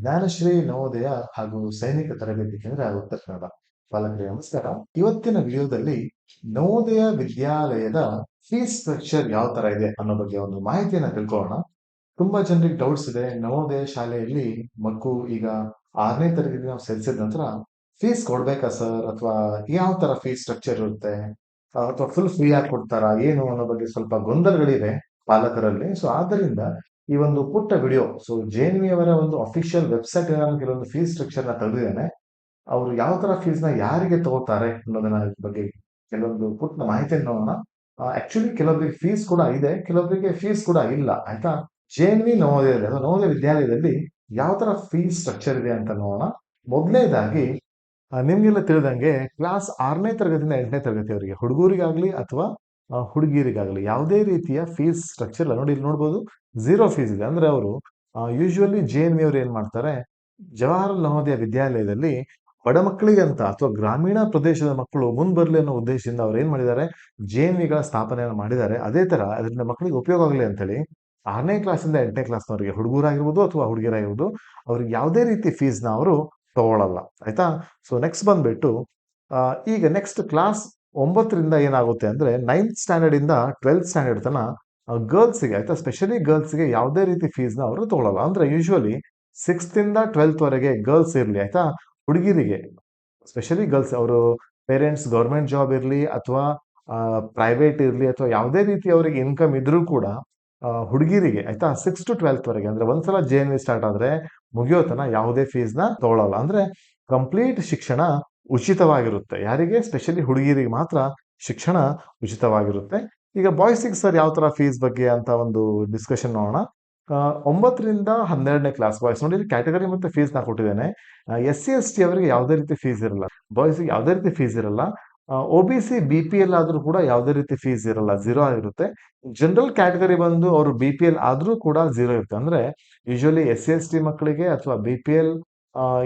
ಜ್ಞಾನಶ್ರೀ ನವೋದಯ ಹಾಗೂ ಸೈನಿಕ ತರಬೇತಿ ಕೇಂದ್ರ ಉತ್ತರ ಕನ್ನಡ. ಪಾಲಕರಿಗೆ ನಮಸ್ಕಾರ. ಇವತ್ತಿನ ವಿಡಿಯೋದಲ್ಲಿ ನವೋದಯ ವಿದ್ಯಾಲಯದ ಫೀಸ್ ಸ್ಟ್ರಕ್ಚರ್ ಯಾವ ತರ ಇದೆ ಅನ್ನೋ ಬಗ್ಗೆ ಒಂದು ಮಾಹಿತಿಯನ್ನ ತಿಳ್ಕೊಳ್ಳೋಣ. ತುಂಬಾ ಜನರಿಗೆ ಡೌಟ್ಸ್ ಇದೆ. ನವೋದಯ ಶಾಲೆಯಲ್ಲಿ ಮಕ್ಕಳು ಈಗ ಆರನೇ ತರಗತಿ ನಾವು ಸೇರಿಸಿದ ನಂತರ ಫೀಸ್ ಕೊಡ್ಬೇಕಾ ಸರ್? ಅಥವಾ ಯಾವ ತರ ಫೀಸ್ ಸ್ಟ್ರಕ್ಚರ್ ಇರುತ್ತೆ? ಅಥವಾ ಫುಲ್ ಫ್ರೀ ಆಗಿ ಕೊಡ್ತಾರಾ? ಏನು ಅನ್ನೋ ಬಗ್ಗೆ ಸ್ವಲ್ಪ ಗೊಂದಲಗಳಿವೆ ಪಾಲಕರಲ್ಲಿ. ಸೊ ಆದ್ದರಿಂದ ಈ ಒಂದು ಪುಟ್ಟ ವಿಡಿಯೋ, ಸೊ ಜೆಎನ್ವಿ ಅವರ ಒಂದು ಅಫಿಷಿಯಲ್ ವೆಬ್ಸೈಟ್ ನಾನು ಕೆಲವೊಂದು ಫೀಸ್ ಸ್ಟ್ರಕ್ಚರ್ನ ತೆಗೆದಿದ್ದೇನೆ ಅವರು ಯಾವ ತರ ಫೀಸ್ನ ಯಾರಿಗೆ ತಗೋತಾರೆ ಅನ್ನೋದನ್ನ ಬಗ್ಗೆ ಕೆಲವೊಂದು ಪುಟ್ಟ ಮಾಹಿತಿ ನೋಡೋಣ. ಆಕ್ಚುಲಿ ಕೆಲವೊಬ್ಬರಿಗೆ ಫೀಸ್ ಕೂಡ ಇದೆ ಕೆಲವೊಬ್ಬರಿಗೆ ಫೀಸ್ ಕೂಡ ಇಲ್ಲ, ಆಯ್ತಾ? ಜೆಎನ್ವಿ ನವೋದಯದಲ್ಲಿ, ಅಥವಾ ನವೋದಯ ವಿದ್ಯಾಲಯದಲ್ಲಿ ಯಾವ ತರ ಫೀಸ್ ಸ್ಟ್ರಕ್ಚರ್ ಇದೆ ಅಂತ ನೋಡೋಣ. ಮೊದಲನೇದಾಗಿ ನಿಮ್ಗೆಲ್ಲ ತಿಳಿದಂಗೆ ಕ್ಲಾಸ್ ಆರನೇ ತರಗತಿಯಿಂದ ಎಂಟನೇ ತರಗತಿಯವರಿಗೆ ಹುಡುಗರಿಗಾಗ್ಲಿ ಅಥವಾ ಹುಡುಗಿಯರಿಗಾಗ್ಲಿ ಯಾವುದೇ ರೀತಿಯ ಫೀಸ್ ಸ್ಟ್ರಕ್ಚರ್ ನೋಡಿ, ಇಲ್ಲಿ ನೋಡ್ಬೋದು ಝೀರೋ ಫೀಸ್ ಇದೆ. ಅಂದ್ರೆ ಅವರು ಯೂಶುವಲಿ ಜೆ ಎನ್ ವಿ ಅವರು ಏನ್ ಮಾಡ್ತಾರೆ, ಜವಾಹರಲಾಲ್ ನವೋದಯ ವಿದ್ಯಾಲಯದಲ್ಲಿ ಬಡ ಮಕ್ಕಳಿಗೆ ಅಂತ ಅಥವಾ ಗ್ರಾಮೀಣ ಪ್ರದೇಶದ ಮಕ್ಕಳು ಮುಂದ್ ಬರಲಿ ಅನ್ನೋ ಉದ್ದೇಶದಿಂದ ಅವ್ರು ಏನ್ ಮಾಡಿದ್ದಾರೆ ಜೆ ಎನ್ ವಿಗಳ ಸ್ಥಾಪನೆಯನ್ನು ಮಾಡಿದ್ದಾರೆ. ಅದೇ ತರ ಅದರಿಂದ ಮಕ್ಕಳಿಗೆ ಉಪಯೋಗ ಆಗಲಿ ಅಂತೇಳಿ ಆರನೇ ಕ್ಲಾಸಿಂದ ಎಂಟನೇ ಕ್ಲಾಸ್ನವರಿಗೆ ಹುಡುಗರಾಗಿರ್ಬೋದು ಅಥವಾ ಹುಡುಗಿಯರಾಗಿರ್ಬೋದು, ಅವ್ರಿಗೆ ಯಾವುದೇ ರೀತಿ ಫೀಸ್ನ ಅವರು ತಗೊಳ್ಳಲ್ಲ ಆಯ್ತಾ? ಸೊ ನೆಕ್ಸ್ಟ್ ಬಂದ್ಬಿಟ್ಟು ಈಗ ನೆಕ್ಸ್ಟ್ ಕ್ಲಾಸ್ ಒಂಬತ್ತರಿಂದ ಏನಾಗುತ್ತೆ ಅಂದ್ರೆ ನೈನ್ತ್ ಸ್ಟ್ಯಾಂಡರ್ಡ್ ಇಂದ ಟ್ವೆಲ್ತ್ ಸ್ಟ್ಯಾಂಡರ್ಡ್ ತನ ಗರ್ಲ್ಸ್ಗೆ ಆಯಿತಾ ಸ್ಪೆಷಲಿ ಗರ್ಲ್ಸ್ಗೆ ಯಾವುದೇ ರೀತಿ ಫೀಸ್ನ ಅವರು ತಗೊಳ್ಳಲ್ಲ ಅಂದ್ರೆ ಯೂಶುವಲಿ ಸಿಕ್ಸ್ತಿಂದ ಟ್ವೆಲ್ತ್ವರೆಗೆ ಟ್ವೆಲ್ತ್ ವರೆಗೆ ಗರ್ಲ್ಸ್ ಇರಲಿ, ಆಯಿತಾ? ಹುಡುಗಿರಿಗೆ. ಸ್ಪೆಷಲಿ ಗರ್ಲ್ಸ್ ಅವರು ಪೇರೆಂಟ್ಸ್ ಗೌರ್ಮೆಂಟ್ ಜಾಬ್ ಇರಲಿ ಅಥವಾ ಪ್ರೈವೇಟ್ ಇರಲಿ ಅಥವಾ ಯಾವುದೇ ರೀತಿ ಅವರಿಗೆ ಇನ್ಕಮ್ ಇದ್ರೂ ಕೂಡ ಹುಡುಗಿರಿಗೆ, ಆಯ್ತಾ? ಸಿಕ್ಸ್ ಟು ಟ್ವೆಲ್ತ್ ವರೆಗೆ, ಅಂದ್ರೆ ಒಂದ್ಸಲ ಜೆ ಎನ್ ವಿ ಸ್ಟಾರ್ಟ್ ಆದ್ರೆ ಮುಗಿಯೋತನ ಯಾವುದೇ ಫೀಸ್ನ ತಗೊಳ್ಳಲ್ಲ ಅಂದ್ರೆ ಕಂಪ್ಲೀಟ್ ಶಿಕ್ಷಣ ಉಚಿತವಾಗಿರುತ್ತೆ. ಯಾರಿಗೆ? ಸ್ಪೆಷಲಿ ಹುಡುಗಿರಿಗೆ ಮಾತ್ರ ಶಿಕ್ಷಣ ಉಚಿತವಾಗಿರುತ್ತೆ. ಈಗ ಬಾಯ್ಸಿಗೆ ಸರ್ ಯಾವ ತರ ಫೀಸ್ ಬಗ್ಗೆ ಅಂತ ಒಂದು ಡಿಸ್ಕಷನ್ ನೋಡೋಣ. ಒಂಬತ್ತರಿಂದ ಹನ್ನೆರಡನೇ ಕ್ಲಾಸ್ ಬಾಯ್ಸ್ ನೋಡಿ ಕ್ಯಾಟಗರಿ ಮತ್ತೆ ಫೀಸ್ ನಾ ಕೊಟ್ಟಿದ್ದೇನೆ. ಎಸ್ ಸಿ ಎಸ್ ಟಿ ಅವರಿಗೆ ಯಾವುದೇ ರೀತಿ ಫೀಸ್ ಇರಲ್ಲ. ಬಾಯ್ಸ್ ಯಾವುದೇ ರೀತಿ ಫೀಸ್ ಇರಲ್ಲ. O B C B P L ಆದ್ರೂ ಕೂಡ ಯಾವುದೇ ರೀತಿ ಫೀಸ್ ಇರಲ್ಲ. ಝೀರೋ ಆಗಿರುತ್ತೆ. ಜನರಲ್ ಕ್ಯಾಟಗರಿ ಬಂದು ಅವರು ಬಿ ಪಿ ಎಲ್ ಆದ್ರೂ ಕೂಡ ಝೀರೋ ಇರುತ್ತೆ. ಅಂದ್ರೆ usually S C S T ಮಕ್ಕಳಿಗೆ ಅಥವಾ ಬಿ ಪಿ ಎಲ್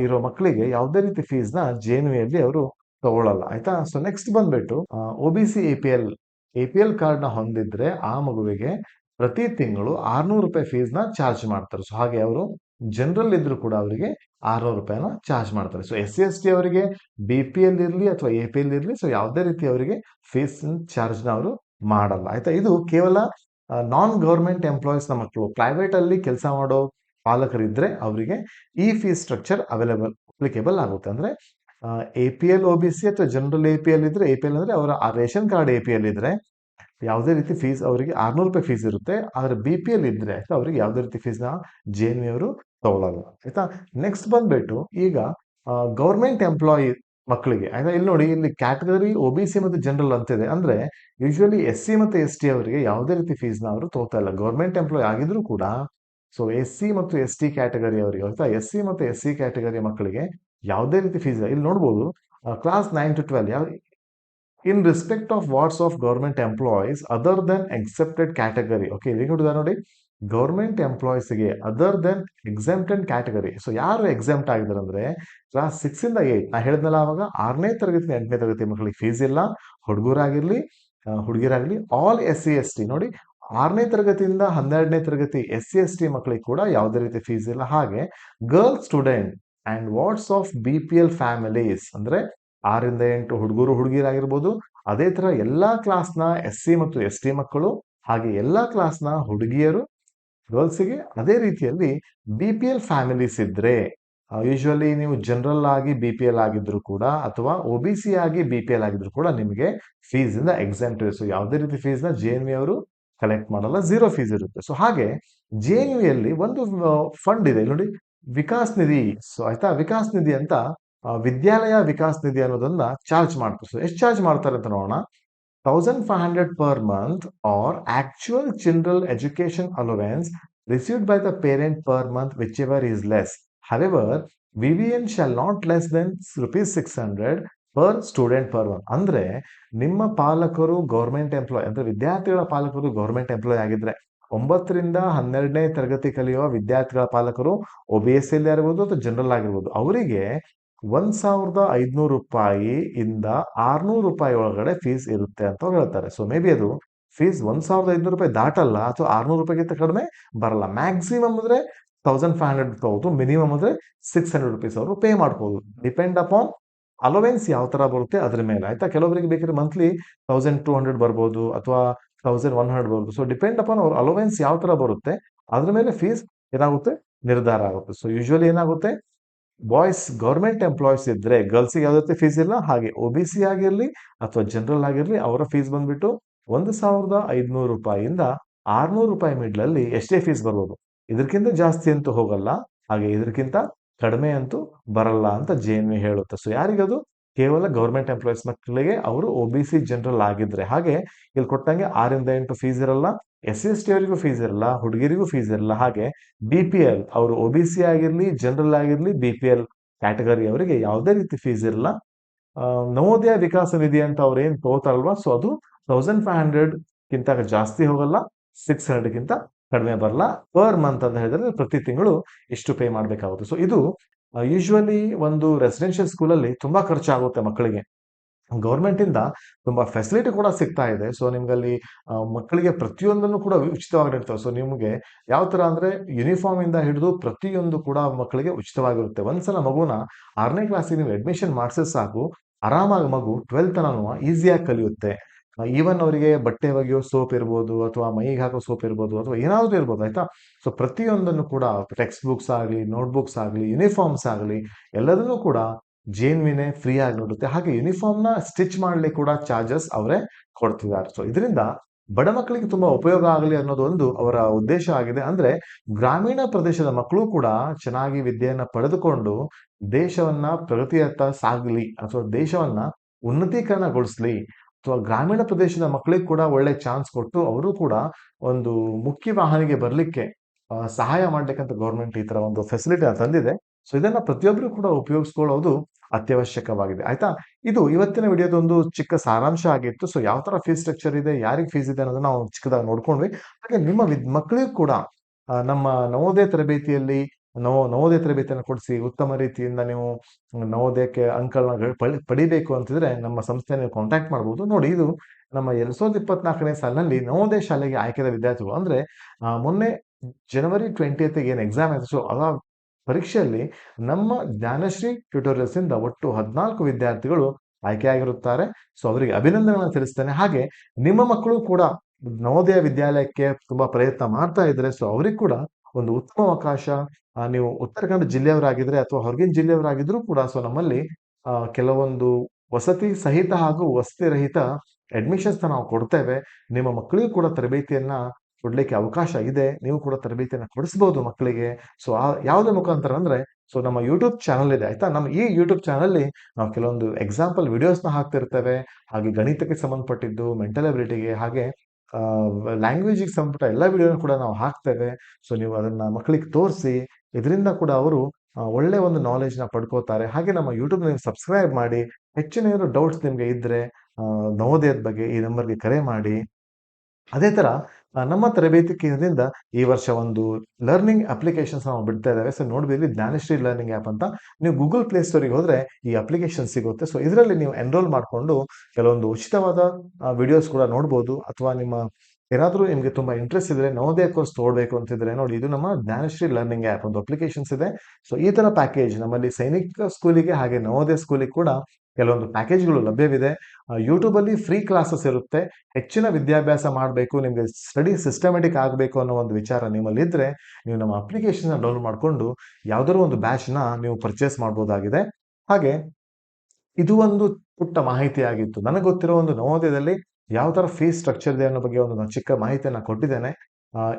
ಇರೋ ಮಕ್ಕಳಿಗೆ ಯಾವುದೇ ರೀತಿ ಫೀಸ್ನ ಜೆ ಎನ್ ವಿಯಲ್ಲಿ ಅವರು ತಗೊಳ್ಳಲ್ಲ ಆಯ್ತಾ? ಸೊ ನೆಕ್ಸ್ಟ್ ಬಂದ್ಬಿಟ್ಟು O B C A P L A P L ಕಾರ್ಡ್ನ ಹೊಂದಿದ್ರೆ ಆ ಮಗುವಿಗೆ ಪ್ರತಿ ತಿಂಗಳು ಆರ್ನೂರು ರೂಪಾಯಿ ಫೀಸ್ನ ಚಾರ್ಜ್ ಮಾಡ್ತಾರೆ. ಸೊ ಹಾಗೆ ಅವರು ಜನರಲ್ ಇದ್ರು ಕೂಡ ಅವರಿಗೆ ಆರ್ನೂರು ರೂಪಾಯಿನ ಚಾರ್ಜ್ ಮಾಡ್ತಾರೆ. So S C S T ಅವರಿಗೆ ಬಿ ಪಿ ಎಲ್ ಇರಲಿ ಅಥವಾ ಎ ಪಿ ಎಲ್ ಇರಲಿ ಸೊ ಯಾವುದೇ ರೀತಿ ಅವರಿಗೆ ಫೀಸ್ ಚಾರ್ಜ್ನ ಅವರು ಮಾಡಲ್ಲ. ಆಯ್ತಾ? ಇದು ಕೇವಲ ನಾನ್ ಗೌರ್ಮೆಂಟ್ ಎಂಪ್ಲಾಯೀಸ್ನ ಮಕ್ಕಳು. ಪ್ರೈವೇಟ್ ಅಲ್ಲಿ ಕೆಲಸ ಮಾಡೋ ಪಾಲಕರಿದ್ರೆ ಅವರಿಗೆ ಈ ಫೀಸ್ ಸ್ಟ್ರಕ್ಚರ್ ಅವೈಲೇಬಲ್ ಅಪ್ಲಿಕೇಬಲ್ ಆಗುತ್ತೆ. ಅಂದ್ರೆ A P L O B C ಅಥವಾ ಜನರಲ್ ಎ ಪಿ ಎಲ್ ಇದ್ರೆ ಎ ಪಿ ಎಲ್ ಅಂದ್ರೆ ಅವರ ration card A P L ಇದ್ರೆ ಯಾವುದೇ ರೀತಿ ಫೀಸ್ ಅವರಿಗೆ ಆರ್ನೂರು ರೂಪಾಯಿ ಫೀಸ್ ಇರುತ್ತೆ. ಆದ್ರೆ ಬಿ ಪಿ ಎಲ್ ಆಯ್ತಾ ಅವರಿಗೆ ಯಾವುದೇ ರೀತಿ ಫೀಸ್ನ ಜೆ ಎನ್ ಅವರು ತಗೊಳ್ಳಲ್ಲ ಆಯ್ತಾ? ನೆಕ್ಸ್ಟ್ ಬಂದ್ಬಿಟ್ಟು ಈಗ ಗೌರ್ಮೆಂಟ್ ಎಂಪ್ಲಾಯಿ ಮಕ್ಕಳಿಗೆ ಆಯ್ತಾ? ಇಲ್ಲಿ ನೋಡಿ, ಇಲ್ಲಿ ಕ್ಯಾಟಗರಿ ಒ ಬಿ ಸಿ ಮತ್ತು ಜನರಲ್ ಅಂತಿದೆ ಅಂದ್ರೆ ಯೂಶುವಲಿ ಎಸ್ ಸಿ ಮತ್ತು ಎಸ್ ಟಿ ಅವರಿಗೆ ಯಾವುದೇ ರೀತಿ ಫೀಸ್ನ ಅವರು ತಗೋತಾ ಇಲ್ಲ. ಗೌರ್ಮೆಂಟ್ ಎಂಪ್ಲಾಯ್ ಆಗಿದ್ರು ಕೂಡ ಸೊ ಎಸ್ ಸಿ ಮತ್ತು ಎಸ್ ಟಿ ಕ್ಯಾಟಗರಿ ಅವರಿಗೆ ಆಯ್ತಾ ಎಸ್ ಸಿ ಮತ್ತು ಎಸ್ ಸಿ ಕ್ಯಾಟಗರಿ ಮಕ್ಕಳಿಗೆ ಯಾವುದೇ ರೀತಿ ಫೀಸ್ ಇಲ್ಲಿ. ನೋಡ್ಬೋದು ಕ್ಲಾಸ್ ನೈನ್ ಟು ಟ್ವೆಲ್ ಯಾವ in respect of wards of government employees other than exempted category okay ಇಲ್ಲಿ ನೋಡಿದ ನೋಡಿ? Government ಎಂಪ್ಲಾಯೀಸ್ಗೆ other than exempted category so ಯಾರು ಎಕ್ಸೆಂಪ್ಟ್ ಆಗಿದ್ದಾರೆ ಅಂದರೆ ಕ್ಲಾಸ್ ಸಿಕ್ಸ್ ಇಂದ ಏಟ್ ನಾ ಹೇಳಿದ್ನಲ್ಲ ಆವಾಗ ಆರನೇ ತರಗತಿ ಎಂಟನೇ ತರಗತಿ ಮಕ್ಕಳಿಗೆ ಫೀಸ್ ಇಲ್ಲ. ಹುಡುಗರಾಗಿರ್ಲಿ ಹುಡುಗಿರಾಗ್ಲಿ all S C S T ನೋಡಿ ಆರನೇ ತರಗತಿಯಿಂದ ಹನ್ನೆರಡನೇ ತರಗತಿ ಎಸ್ ಸಿ ಎಸ್ ಟಿ ಮಕ್ಕಳಿಗೆ ಕೂಡ ಯಾವುದೇ ರೀತಿ ಫೀಸ್ ಇಲ್ಲ. ಹಾಗೆ girl student and wards of B P L families ಅಂದ್ರೆ ಆರಿಂದ ಎಂಟು ಹುಡುಗರು ಹುಡುಗಿರಾಗಿರ್ಬೋದು ಅದೇ ತರ ಎಲ್ಲಾ ಕ್ಲಾಸ್ನ ಎಸ್ ಸಿ ಮತ್ತು ಎಸ್ ಟಿ ಮಕ್ಕಳು ಹಾಗೆ ಎಲ್ಲಾ ಕ್ಲಾಸ್ನ ಹುಡುಗಿಯರು ಗರ್ಲ್ಸ್ಗೆ ಅದೇ ರೀತಿಯಲ್ಲಿ ಬಿ ಪಿ ಎಲ್ ಫ್ಯಾಮಿಲೀಸ್ ಇದ್ರೆ ಯೂಶುವಲಿ ನೀವು ಜನರಲ್ ಆಗಿ ಬಿ ಪಿ ಎಲ್ ಆಗಿದ್ರು ಕೂಡ ಅಥವಾ ಒ ಬಿ ಸಿ ಆಗಿ ಬಿ ಪಿ ಎಲ್ ಆಗಿದ್ರು ಕೂಡ ನಿಮಗೆ ಫೀಸ್ ಇಂದ ಎಕ್ಸಾಮ್ಟ್ ಇದೆ ಸೊ ಯಾವುದೇ ರೀತಿ ಫೀಸ್ನ ಜೆ ಎನ್ ವಿ ಅವರು ಕಲೆಕ್ಟ್ ಮಾಡಲ್ಲ ಝೀರೋ ಫೀಸ್ ಇರುತ್ತೆ. ಸೊ ಹಾಗೆ ಜೆ ಯು ಎಲ್ಲಿ ಒಂದು ಫಂಡ್ ಇದೆ. ನೋಡಿ, ವಿಕಾಸ್ ನಿಧಿ ಸೊ ಆಯ್ತಾ? ವಿಕಾಸ್ ನಿಧಿ ಅಂತ ವಿದ್ಯಾಲಯ ವಿಕಾಸ್ ನಿಧಿ ಅನ್ನೋದನ್ನ ಚಾರ್ಜ್ ಮಾಡ್ತಾರೆ. ಸೊ ಎಷ್ಟು ಚಾರ್ಜ್ ಮಾಡ್ತಾರೆ ಅಂತ ನೋಡೋಣ. Thousand five hundred per month or actual children education allowance received by the parent per month whichever is less however VVN shall not less than rupees six hundred per student per one ಅಂದ್ರೆ ನಿಮ್ಮ ಪಾಲಕರು government employee ಅಂದ್ರೆ ವಿದ್ಯಾರ್ಥಿಗಳ ಪಾಲಕರು government employee ಆಗಿದ್ರೆ ಒಂಬತ್ತರಿಂದ ಹನ್ನೆರಡನೇ ತರಗತಿ ಕಲಿಯುವ ವಿದ್ಯಾರ್ಥಿಗಳ ಪಾಲಕರು ಒ ಬಿ ಎಸ್ ಆಗಿರ್ಬೋದು ಅಥವಾ ಜನರಲ್ ಆಗಿರ್ಬೋದು, ಅವರಿಗೆ ಒಂದ್ ಸಾವಿರದ ಐದ್ನೂರು ರೂಪಾಯಿ ಇಂದ ಆರ್ನೂರು ರೂಪಾಯಿ ಒಳಗಡೆ ಫೀಸ್ ಇರುತ್ತೆ ಅಂತ ಹೇಳ್ತಾರೆ. ಸೊ ಮೇ ಬಿ ಅದು ಫೀಸ್ ಒಂದ್ ಸಾವಿರದ ಐದ್ನೂರು ರೂಪಾಯಿ ದಾಟಲ್ಲ ಅಥವಾ ಆರ್ನೂರು ರೂಪಾಯಿಗಿಂತ ಕಡಿಮೆ ಬರಲ್ಲ. ಮ್ಯಾಕ್ಸಿಮಮ್ ಅಂದ್ರೆ ತೌಸಂಡ್ ಫೈವ್ ಹಂಡ್ರೆಡ್ ತಗೋದು ಮಿನಿಮಮ್ ಅಂದ್ರೆ ಸಿಕ್ಸ್ ಹಂಡ್ರೆಡ್ ರುಪೀಸ್ ಅವರು ಪೇ ಮಾಡ್ಬೋದು. ಡಿಪೆಂಡ್ ಅಪಾನ್ ಅಲೋವೆನ್ಸ್ ಯಾವ ತರ ಬರುತ್ತೆ ಅದ್ರ ಮೇಲೆ. ಆಯ್ತಾ? ಕೆಲವರಿಗೆ ಬೇಕಾದ್ರೆ ಮಂತ್ಲಿ ತೌಸಂಡ್ ಟೂ ಹಂಡ್ರೆಡ್ ಬರ್ಬೋದು ಅಥವಾ ತೌಸಂಡ್ ಒನ್ ಹಂಡ್ರೆಡ್ ಬರ್ಬೋದು. ಸೊ ಡಿಪೆಂಡ್ ಅಪಾನ್ ಅವ್ರ ಅಲೋವೆನ್ಸ್ ಯಾವ ತರ ಬರುತ್ತೆ, ಅದ್ರ ಮೇಲೆ ಫೀಸ್ ಏನಾಗುತ್ತೆ? ನಿರ್ಧಾರ ಆಗುತ್ತೆ. ಸೊ ಯೂಶ್ವಲಿ ಏನಾಗುತ್ತೆ? ಬಾಯ್ಸ್ ಗೌರ್ಮೆಂಟ್ ಎಂಪ್ಲಾಯೀಸ್ ಇದ್ರೆ ಗರ್ಲ್ಸಿಗೆ ಯಾವುದೇ ಫೀಸ್ ಇಲ್ಲ? ಹಾಗೆ ಒ ಬಿ ಸಿ ಆಗಿರ್ಲಿ ಅಥವಾ ಜನರಲ್ ಆಗಿರಲಿ ಅವರ ಫೀಸ್ ಬಂದ್ಬಿಟ್ಟು ಒಂದು ಸಾವಿರದ ಐದುನೂರು ರೂಪಾಯಿಯಿಂದ ಆರ್ನೂರು ರೂಪಾಯಿ ಮಿಡ್ಲಲ್ಲಿ ಎಷ್ಟೇ ಫೀಸ್ ಬರ್ಬೋದು. ಇದಕ್ಕಿಂತ ಜಾಸ್ತಿ ಅಂತೂ ಹೋಗಲ್ಲ. ಹಾಗೆ ಇದಕ್ಕಿಂತ ಕಡಿಮೆ ಅಂತೂ ಬರಲ್ಲ ಅಂತ ಜೆ ಎನ್ ಹೇಳುತ್ತೆ. ಸೊ ಯಾರಿಗದು? ಕೇವಲ ಗೌರ್ಮೆಂಟ್ ಎಂಪ್ಲಾಯೀಸ್ ಮಕ್ಕಳಿಗೆ ಅವರು ಒ ಬಿ ಸಿ ಜನರಲ್ ಆಗಿದ್ರೆ. ಹಾಗೆ ಇಲ್ಲಿ ಕೊಟ್ಟಂಗೆ ಆರಿಂದ ಎಂಟು ಫೀಸ್ ಇರಲ್ಲ ಎಸ್ ಎಸ್ ಟಿ ಅವರಿಗೂ ಫೀಸ್ ಇರಲ್ಲ, ಹುಡುಗಿರಿಗೂ ಫೀಸ್ ಇರಲ್ಲ. ಹಾಗೆ ಬಿ ಪಿ ಎಲ್ ಅವರು ಒ ಬಿ ಸಿ ಆಗಿರ್ಲಿ ಜನರಲ್ ಆಗಿರ್ಲಿ ಬಿ ಪಿ ಎಲ್ ಕ್ಯಾಟಗರಿ ಅವರಿಗೆ ಯಾವುದೇ ರೀತಿ ಫೀಸ್ ಇರಲ್ಲ. ನವೋದಯ ವಿಕಾಸ ನಿಧಿ ಅಂತ ಅವ್ರು ಏನು ತಗೋತಾರಲ್ವಾ? ಸೊ ಅದು ತೌಸಂಡ್ ಫೈವ್ ಹಂಡ್ರೆಡ್ ಗಿಂತ ಜಾಸ್ತಿ ಹೋಗಲ್ಲ ಸಿಕ್ಸ್ ಹಂಡ್ರೆಡ್ ಗಿಂತ ಕಡಿಮೆ ಬರಲ್ಲ. ಪರ್ ಮಂತ್ ಅಂತ ಹೇಳಿದ್ರೆ ಪ್ರತಿ ತಿಂಗಳು ಇಷ್ಟು ಪೇ ಮಾಡಬೇಕಾಗುತ್ತೆ. ಸೊ ಇದು ಯೂಶುವಲಿ ಒಂದು ರೆಸಿಡೆನ್ಷಿಯಲ್ ಸ್ಕೂಲಲ್ಲಿ ತುಂಬಾ ಖರ್ಚಾಗುತ್ತೆ ಮಕ್ಕಳಿಗೆ. ಗೌರ್ಮೆಂಟ್ ಇಂದ ತುಂಬಾ ಫೆಸಿಲಿಟಿ ಕೂಡ ಸಿಗ್ತಾ ಇದೆ. ಸೊ ನಿಮ್ಗಲ್ಲಿ ಮಕ್ಕಳಿಗೆ ಪ್ರತಿಯೊಂದನ್ನು ಕೂಡ ಉಚಿತವಾಗಿ ಉಚಿತವಾಗಿರ್ತವೆ ಸೊ ನಿಮಗೆ ಯಾವ ತರ ಅಂದ್ರೆ ಯೂನಿಫಾರ್ಮ್ ಇಂದ ಹಿಡಿದು ಪ್ರತಿಯೊಂದು ಕೂಡ ಮಕ್ಕಳಿಗೆ ಉಚಿತವಾಗಿರುತ್ತೆ. ಒಂದ್ಸಲ ಮಗುನ ಆರನೇ ಕ್ಲಾಸಿಗೆ ನೀವು ಅಡ್ಮಿಷನ್ ಮಾಡಿಸಿದ್ರೆ ಸಾಕು. ಆರಾಮಾಗಿ ಮಗು ಟ್ವೆಲ್ತ್ ಅನ್ನೋ ಈಸಿಯಾಗಿ ಕಲಿಯುತ್ತೆ. ಈವನ್ ಅವರಿಗೆ ಬಟ್ಟೆ ಒಗೆಯೋ ಸೋಪ್ ಇರ್ಬೋದು ಅಥವಾ ಮೈಗೆ ಹಾಕೋ ಸೋಪ್ ಇರ್ಬೋದು ಅಥವಾ ಏನಾದರೂ ಇರ್ಬೋದು, ಆಯ್ತಾ? ಸೊ ಪ್ರತಿಯೊಂದನ್ನು ಕೂಡ ಟೆಕ್ಸ್ಟ್ ಬುಕ್ಸ್ ಆಗಲಿ ನೋಟ್ಬುಕ್ಸ್ ಆಗಲಿ ಯೂನಿಫಾರ್ಮ್ಸ್ ಆಗಲಿ ಎಲ್ಲದನ್ನೂ ಕೂಡ ಜೇನ್ವಿನೇ ಫ್ರೀ ಆಗಿ ನೋಡುತ್ತೆ. ಹಾಗೆ ಯೂನಿಫಾರ್ಮ್ನ ಸ್ಟಿಚ್ ಮಾಡಲಿ ಕೂಡ ಚಾರ್ಜಸ್ ಅವರೇ ಕೊಡ್ತಿದ್ದಾರೆ. ಸೊ ಇದರಿಂದ ಬಡ ಮಕ್ಕಳಿಗೆ ತುಂಬಾ ಉಪಯೋಗ ಆಗಲಿ ಅನ್ನೋದು ಒಂದು ಅವರ ಉದ್ದೇಶ ಆಗಿದೆ. ಅಂದ್ರೆ ಗ್ರಾಮೀಣ ಪ್ರದೇಶದ ಮಕ್ಕಳು ಕೂಡ ಚೆನ್ನಾಗಿ ವಿದ್ಯೆಯನ್ನ ಪಡೆದುಕೊಂಡು ದೇಶವನ್ನ ಪ್ರಗತಿಯತ್ತ ಸಾಗಲಿ ಅಥವಾ ದೇಶವನ್ನ ಉನ್ನತೀಕರಣಗೊಳಿಸ್ಲಿ. ಅಥವಾ ಗ್ರಾಮೀಣ ಪ್ರದೇಶದ ಮಕ್ಕಳಿಗೆ ಕೂಡ ಒಳ್ಳೆ ಚಾನ್ಸ್ ಕೊಟ್ಟು ಅವರು ಕೂಡ ಒಂದು ಮುಖ್ಯ ವಾಹನಿಗೆ ಬರಲಿಕ್ಕೆ ಸಹಾಯ ಮಾಡ್ಲಿಕ್ಕಂತ ಗೌರ್ಮೆಂಟ್ ಈ ತರ ಒಂದು ಫೆಸಿಲಿಟಿ ತಂದಿದೆ. ಸೊ ಇದನ್ನ ಪ್ರತಿಯೊಬ್ಬರು ಕೂಡ ಉಪಯೋಗಿಸ್ಕೊಳ್ಳೋದು ಅತ್ಯವಶ್ಯಕವಾಗಿದೆ. ಆಯ್ತಾ? ಇದು ಇವತ್ತಿನ ವಿಡಿಯೋದ ಒಂದು ಚಿಕ್ಕ ಸಾರಾಂಶ ಆಗಿತ್ತು. ಸೊ ಯಾವ ತರ ಫೀಸ್ ಸ್ಟ್ರಕ್ಚರ್ ಇದೆ, ಯಾರಿಗೆ ಫೀಸ್ ಇದೆ ಅನ್ನೋದನ್ನ ನಾವು ಚಿಕ್ಕದಾಗಿ ನೋಡ್ಕೊಂಡ್ವಿ. ಹಾಗೆ ನಿಮ್ಮ ಮಕ್ಕಳಿಗೂ ಕೂಡ ನಮ್ಮ ನವೋದಯ ತರಬೇತಿಯಲ್ಲಿ ನವೋ, ನವೋದಯ ತರಬೇತಿಯನ್ನು ಕೊಡಿಸಿ ಉತ್ತಮ ರೀತಿಯಿಂದ ನೀವು ನವೋದಯಕ್ಕೆ ಅಂಕಗಳನ್ನ ಪಡಿ- ಪಡಿಬೇಕು ಅಂತಿದ್ರೆ ನಮ್ಮ ಸಂಸ್ಥೆ ನೀವು ಕಾಂಟ್ಯಾಕ್ಟ್ ಮಾಡ್ಬೋದು. ನೋಡಿ, ಇದು ನಮ್ಮ ಎರಡ್ ಸಾವಿರದ ಇಪ್ಪತ್ನಾಲ್ಕನೇ ಸಾಲಿನಲ್ಲಿ ನವೋದಯ ಶಾಲೆಗೆ ಆಯ್ಕೆದ ವಿದ್ಯಾರ್ಥಿಗಳು. ಅಂದ್ರೆ ಮೊನ್ನೆ ಜನವರಿ ಟ್ವೆಂಟಿಯತ್ ಏನು ಎಕ್ಸಾಮ್ ಆಯ್ತು ಆ ಪರೀಕ್ಷೆಯಲ್ಲಿ ನಮ್ಮ ಜ್ಞಾನಶ್ರೀ ಟ್ಯೂಟೋರಿಯಲ್ಸ್ ಇಂದ ಒಟ್ಟು ಹದಿನಾಲ್ಕು ವಿದ್ಯಾರ್ಥಿಗಳು ಆಯ್ಕೆಯಾಗಿರುತ್ತಾರೆ. ಸೊ ಅವರಿಗೆ ಅಭಿನಂದನೆಗಳನ್ನು ತಿಳಿಸ್ತೇನೆ. ಹಾಗೆ, ನಿಮ್ಮ ಮಕ್ಕಳು ಕೂಡ ನವೋದಯ ವಿದ್ಯಾಲಯಕ್ಕೆ ತುಂಬಾ ಪ್ರಯತ್ನ ಮಾಡ್ತಾ ಇದ್ರೆ ಸೊ ಅವ್ರಿಗೆ ಕೂಡ ಒಂದು ಉತ್ತಮ ಅವಕಾಶ ನೀವು ಉತ್ತರ ಕನ್ನಡ ಜಿಲ್ಲೆಯವರಾಗಿದ್ರೆ ಅಥವಾ ಹೊರಗಿನ ಜಿಲ್ಲೆಯವರಾಗಿದ್ರು ಕೂಡ, ಸೊ ನಮ್ಮಲ್ಲಿ ಕೆಲವೊಂದು ವಸತಿ ಸಹಿತ ಹಾಗೂ ವಸತಿ ರಹಿತ ಅಡ್ಮಿಷನ್ಸ್ ನಾವು ಕೊಡ್ತೇವೆ. ನಿಮ್ಮ ಮಕ್ಕಳಿಗೂ ಕೂಡ ತರಬೇತಿಯನ್ನ ಕೊಡ್ಲಿಕ್ಕೆ ಅವಕಾಶ ಇದೆ. ನೀವು ಕೂಡ ತರಬೇತಿಯನ್ನ ಕೊಡಿಸ್ಬೋದು ಮಕ್ಕಳಿಗೆ. ಸೊ, ಆ, ಯಾವುದೇ ಮುಖಾಂತರ ಅಂದ್ರೆ, ಸೊ ನಮ್ಮ ಯೂಟ್ಯೂಬ್ ಚಾನಲ್ ಇದೆ, ಆಯ್ತಾ? ನಮ್ಮ ಈ ಯೂಟ್ಯೂಬ್ ಚಾನಲ್ ನಾವು ಕೆಲವೊಂದು ಎಕ್ಸಾಂಪಲ್ ವಿಡಿಯೋಸ್ನ ಹಾಕ್ತಿರ್ತೇವೆ. ಹಾಗೆ ಗಣಿತಕ್ಕೆ ಸಂಬಂಧಪಟ್ಟಿದ್ದು ಮೆಂಟಲ್ ಎಬಿಲಿಟಿಗೆ ಹಾಗೆ ಲ್ಯಾಂಗ್ವೇಜಿಗೆ ಸಂಬಂಧಪಟ್ಟ ಎಲ್ಲ ವಿಡಿಯೋನ ಕೂಡ ನಾವು ಹಾಕ್ತೇವೆ. ಸೊ ನೀವು ಅದನ್ನ ಮಕ್ಕಳಿಗೆ ತೋರಿಸಿ ಇದರಿಂದ ಕೂಡ ಅವರು ಒಳ್ಳೆ ಒಂದು ನಾಲೆಜ್ನ ಪಡ್ಕೋತಾರೆ. ಹಾಗೆ ನಮ್ಮ ಯೂಟ್ಯೂಬ್ ನೀವು ಸಬ್ಸ್ಕ್ರೈಬ್ ಮಾಡಿ ಹೆಚ್ಚಿನ ಡೌಟ್ಸ್ ನಿಮಗೆ ಇದ್ದರೆ ನವೋದಯದ ಬಗ್ಗೆ ಈ ನಂಬರ್ಗೆ ಕರೆ ಮಾಡಿ. ಅದೇ ಆ, ನಮ್ಮ ತರಬೇತಿ ಕೇಂದ್ರದಿಂದ ಈ ವರ್ಷ ಒಂದು ಲರ್ನಿಂಗ್ ಅಪ್ಲಿಕೇಶನ್ಸ್ ನಾವು ಬಿಡ್ತಾ ಇದ್ದೇವೆ ಸೊ ನೋಡ್ಬೇಕು ಜ್ಞಾನಶ್ರೀ ಲರ್ನಿಂಗ್ ಆ್ಯಪ್ ಅಂತ. ನೀವು ಗೂಗಲ್ ಪ್ಲೇ ಸ್ಟೋರಿಗೆ ಹೋದ್ರೆ ಈ ಅಪ್ಲಿಕೇಶನ್ ಸಿಗುತ್ತೆ. ಸೊ ಇದರಲ್ಲಿ ನೀವು ಎನ್ರೋಲ್ ಮಾಡಿಕೊಂಡು ಕೆಲವೊಂದು ಉಚಿತವಾದ ವಿಡಿಯೋಸ್ ಕೂಡ ನೋಡ್ಬೋದು. ಅಥವಾ ನಿಮ್ಮ ಏನಾದರೂ ನಿಮಗೆ ತುಂಬ ಇಂಟ್ರೆಸ್ಟ್ ಇದ್ರೆ ನವೋದಯ ಕೋರ್ಸ್ ತಗೊಳ್ಬೇಕು ಅಂತಿದ್ರೆ ನೋಡಿ, ಇದು ನಮ್ಮ ಜ್ಞಾನಶ್ರೀ ಲರ್ನಿಂಗ್ ಆ್ಯಪ್ ಒಂದು ಅಪ್ಲಿಕೇಶನ್ಸ್ ಇದೆ. ಸೊ ಈ ಥರ ಪ್ಯಾಕೇಜ್ ನಮ್ಮಲ್ಲಿ ಸೈನಿಕ ಸ್ಕೂಲಿಗೆ ಹಾಗೆ ನವೋದಯ ಸ್ಕೂಲಿಗೆ ಕೂಡ ಕೆಲವೊಂದು ಪ್ಯಾಕೇಜ್ಗಳು ಲಭ್ಯವಿದೆ. ಯೂಟ್ಯೂಬಲ್ಲಿ ಫ್ರೀ ಕ್ಲಾಸಸ್ ಇರುತ್ತೆ. ಹೆಚ್ಚಿನ ವಿದ್ಯಾಭ್ಯಾಸ ಮಾಡಬೇಕು, ನಿಮಗೆ ಸ್ಟಡಿ ಸಿಸ್ಟಮೆಟಿಕ್ ಆಗಬೇಕು ಅನ್ನೋ ಒಂದು ವಿಚಾರ ನಿಮ್ಮಲ್ಲಿ ಇದ್ರೆ ನೀವು ನಮ್ಮ ಅಪ್ಲಿಕೇಶನ್ ಡೌನ್ಲೋಡ್ ಮಾಡಿಕೊಂಡು ಯಾವ್ದಾದ್ರು ಒಂದು ಬ್ಯಾಚ್ನ ನೀವು ಪರ್ಚೇಸ್ ಮಾಡ್ಬೋದಾಗಿದೆ. ಹಾಗೆ ಇದು ಒಂದು ಪುಟ್ಟ ಮಾಹಿತಿ ಆಗಿತ್ತು. ನನಗೆ ಗೊತ್ತಿರೋ ಒಂದು ನವೋದಯದಲ್ಲಿ ಯಾವ ಥರ ಫೀಸ್ ಸ್ಟ್ರಕ್ಚರ್ ಇದೆ ಅನ್ನೋ ಬಗ್ಗೆ ಒಂದು ನಾನು ಚಿಕ್ಕ ಮಾಹಿತಿಯನ್ನು ಕೊಟ್ಟಿದ್ದೇನೆ.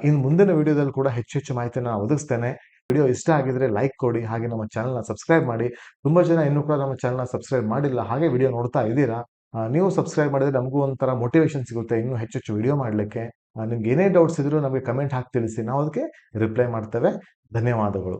ಇನ್ನು ಮುಂದಿನ ವಿಡಿಯೋದಲ್ಲಿ ಕೂಡ ಹೆಚ್ಚು ಹೆಚ್ಚು ಮಾಹಿತಿಯನ್ನು ಒದಗಿಸ್ತೇನೆ. ವಿಡಿಯೋ ಇಷ್ಟ ಆಗಿದ್ರೆ ಲೈಕ್ ಕೊಡಿ, ಹಾಗೆ ನಮ್ಮ ಚಾನಲ್ನ ಸಬ್ಸ್ಕ್ರೈಬ್ ಮಾಡಿ. ತುಂಬಾ ಜನ ಇನ್ನೂ ಕೂಡ ನಮ್ಮ ಚಾನಲ್ನ ಸಬ್ಸ್ಕ್ರೈಬ್ ಮಾಡಿಲ್ಲ, ಹಾಗೆ ವಿಡಿಯೋ ನೋಡ್ತಾ ಇದ್ದೀರಾ? ನೀವು ಸಬ್ಸ್ಕ್ರೈಬ್ ಮಾಡಿದ್ರೆ ನಮಗೂ ಒಂಥರ ಮೋಟಿವೇಶನ್ ಸಿಗುತ್ತೆ ಇನ್ನೂ ಹೆಚ್ಚು ಹೆಚ್ಚು ವಿಡಿಯೋ ಮಾಡಲಿಕ್ಕೆ. ನಿಮ್ಗೆ ಏನೇ ಡೌಟ್ಸ್ ಇದ್ರೂ ನಮಗೆ ಕಮೆಂಟ್ ಹಾಕಿ ತಿಳಿಸಿ. ನಾವು ಅದಕ್ಕೆ ರಿಪ್ಲೈ ಮಾಡ್ತೇವೆ. ಧನ್ಯವಾದಗಳು.